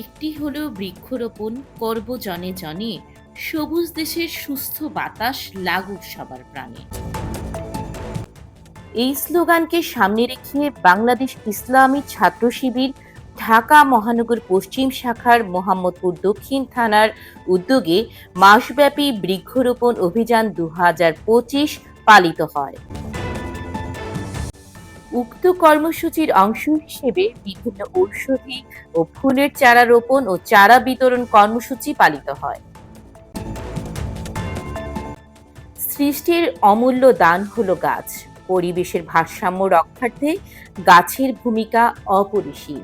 একটি হলো বৃক্ষরোপণ, করব জনে জনে, সবুজ দেশের সুস্থ বাতাস, লাগুক সবার প্রাণে। এই স্লোগানকে সামনে রেখে বাংলাদেশ ইসলামী ছাত্র শিবির, ঢাকা মহানগর পশ্চিম শাখার মোহাম্মদপুর দক্ষিণ থানার উদ্যোগে মাসব্যাপী বৃক্ষরোপণ অভিযান দু পালিত হয়। উক্ত কর্মসূচির অংশ হিসেবে বিভিন্ন ঔষধি ও ফুলের চারা রোপণ ও চারা বিতরণ কর্মসূচি পালিত হয়। সৃষ্টির অমূল্য দান হলো গাছ। পরিবেশের ভারসাম্য রক্ষার্থে গাছের ভূমিকা অপরিসীম।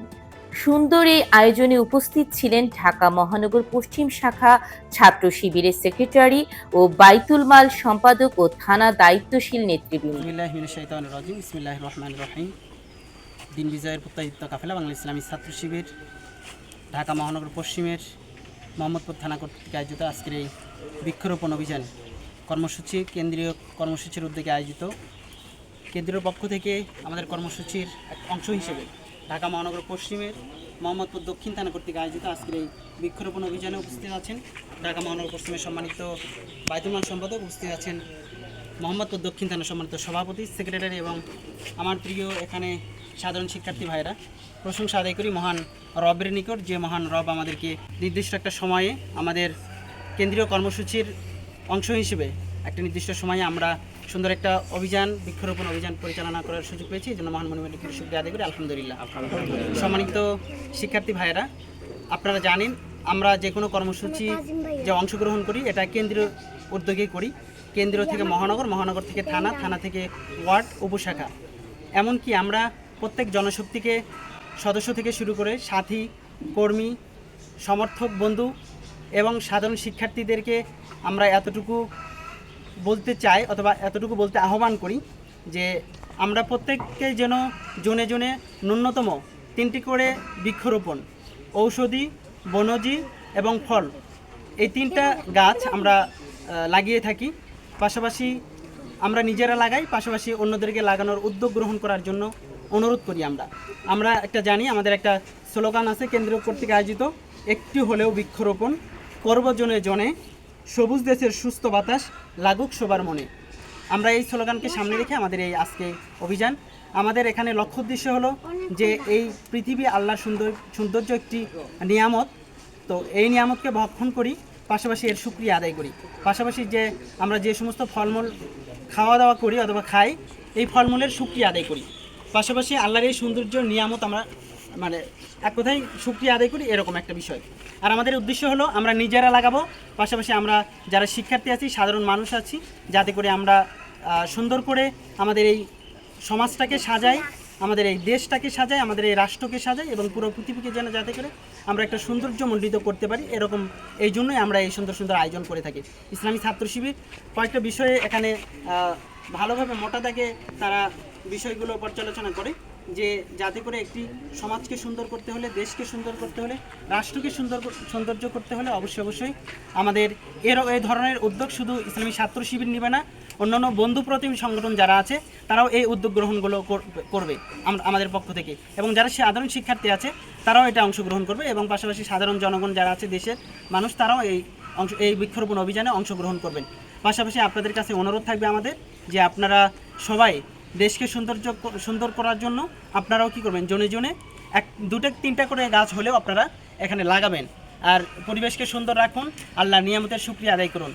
সুন্দর এই আয়োজনে উপস্থিত ছিলেন ঢাকা মহানগর পশ্চিম শাখা ছাত্র শিবিরের সেক্রেটারি ও বাইতুল মাল সম্পাদক ও থানা দায়িত্বশীল নেতৃবৃন্দ। দিন বিজয়ের কাফেলা, বাংলা ইসলামী ছাত্র শিবির, ঢাকা মহানগর পশ্চিমের মোহাম্মদপুর থানা কর্তৃক আয়োজিত আজকের এই বৃক্ষরোপণ অভিযান। কর্মসূচি কেন্দ্রীয় কর্মসূচির উদ্যোগে আয়োজিত। কেন্দ্রীয় পক্ষ থেকে আমাদের কর্মসূচির এক অংশ হিসেবে ঢাকা মহানগর পশ্চিমের মোহাম্মদপুর দক্ষিণ থানা কর্তৃক আয়োজিত আজকের এই বৃক্ষরোপণ অভিযানে উপস্থিত আছেন ঢাকা মহানগর পশ্চিমের সম্মানিত বায়তুলমান সম্পাদক, উপস্থিত আছেন মোহাম্মদপুর দক্ষিণ থানা সম্মানিত সভাপতি, সেক্রেটারি এবং আমার প্রিয় এখানে সাধারণ শিক্ষার্থী ভাইরা প্রশংসা আদায় করি মহান রবের নিকট, যে মহান রব আমাদেরকে নির্দিষ্ট একটা সময়ে আমাদের কেন্দ্রীয় কর্মসূচির অংশ হিসেবে, একটা নির্দিষ্ট সময়ে আমরা সুন্দর একটা অভিযান, বৃক্ষরোপণ অভিযান পরিচালনা করার সুযোগ পেয়েছি। জন্য মহান মনিমালিকের শুক্রিয়া আদায় করি আলহামদুলিল্লাহ। সম্মানিত শিক্ষার্থী ভাইয়েরা, আপনারা জানেন, আমরা যে কোনো কর্মসূচি যে অংশগ্রহণ করি, এটা কেন্দ্রীয় উদ্যোগে করি। কেন্দ্র থেকে মহানগর মহানগর থেকে থানা থানা থেকে ওয়ার্ড, উপশাখা। এমনকি আমরা প্রত্যেক জনশক্তিকে, সদস্য থেকে শুরু করে সাথী, কর্মী, সমর্থক, বন্ধু এবং সাধারণ শিক্ষার্থীদেরকে আমরা এতটুকু বলতে চাই অথবা এতটুকু বলতে আহ্বান করি যে আমরা প্রত্যেককে যেন জনে জনে ন্যূনতম তিনটি করে বৃক্ষরোপণ, ঔষধি, বনজি এবং ফল। এই তিনটা গাছ আমরা লাগিয়ে থাকি। পাশাপাশি আমরা নিজেরা লাগাই, পাশাপাশি অন্যদেরকে লাগানোর উদ্যোগ গ্রহণ করার জন্য অনুরোধ করি আমরা। আমরা একটা জানি, আমাদের একটা স্লোগান আছে কেন্দ্রীয় কর্তৃক আয়োজিত, একটি হলেও বৃক্ষরোপণ, করব করবজনে জনে। সবুজ দেশের সুস্থ বাতাস লাগুক সবার মনে। আমরা এই স্লোগানকে সামনে রেখে আমাদের এই আজকে অভিযান। আমাদের এখানে লক্ষ্য উদ্দেশ্য হলো যে এই পৃথিবী আল্লাহর সুন্দর, সৌন্দর্য একটি নিয়ামত। তো এই নিয়ামতকে ভক্ষণ করি, পাশাপাশি এর সুক্রিয়া আদায় করি। পাশাপাশি যে আমরা যে সমস্ত ফলমূল খাওয়া দাওয়া করি অথবা খাই, এই ফলমূলের সুক্রিয়া আদায় করি। পাশাপাশি আল্লাহর এই সৌন্দর্য নিয়ামত আমরা মানে এক কথায় সুক্রিয়া আদায় করি এরকম একটা বিষয়। আর আমাদের উদ্দেশ্য হলো, আমরা নিজেরা লাগাবো, পাশাপাশি আমরা যারা শিক্ষার্থী আছি, সাধারণ মানুষ আছি, যাতে করে আমরা সুন্দর করে আমাদের এই সমাজটাকে সাজাই, আমাদের এই দেশটাকে সাজাই, আমাদের এই রাষ্ট্রকে সাজাই এবং পুরো পৃথিবীকে যেন যাতে করে আমরা একটা সৌন্দর্য মণ্ডিত করতে পারি, এরকম এই জন্যই আমরা এই সুন্দর সুন্দর আয়োজন করে থাকি। ইসলামী ছাত্র শিবির কয়েকটা বিষয়ে এখানে ভালোভাবে মোটা দাগে তারা বিষয়গুলো পর্যালোচনা করে। যে যাতে করে একটি সমাজকে সুন্দর করতে হলে, দেশকে সুন্দর করতে হলে, রাষ্ট্রকে সুন্দর সৌন্দর্য করতে হলে অবশ্যই অবশ্যই আমাদের এর এই ধরনের উদ্যোগ শুধু ইসলামী ছাত্র শিবির নেবে না, অন্যান্য বন্ধু প্রতিম সংগঠন যারা আছে, তারাও এই উদ্যোগ গ্রহণগুলো কর- করবে আমাদের পক্ষ থেকে। এবং যারা সাধারণ শিক্ষার্থী আছে, তারাও এটা অংশগ্রহণ করবে এবং পাশাপাশি সাধারণ জনগণ যারা আছে, দেশের মানুষ, তারাও এই অংশ, এই বৃক্ষরোপণ অভিযানে অংশগ্রহণ করবেন। পাশাপাশি আপনাদের কাছে অনুরোধ থাকবে আমাদের যে আপনারা সবাই দেশকে সৌন্দর্য সুন্দর করার জন্য আপনারাও কি করবেন? জনে জনে এক, দুটো, তিনটা করে গাছ হলেও আপনারা এখানে লাগাবেন। আর পরিবেশকে সুন্দর রাখুন। আল্লাহ নিয়ামতের শুক্রিয়া আদায় করুন।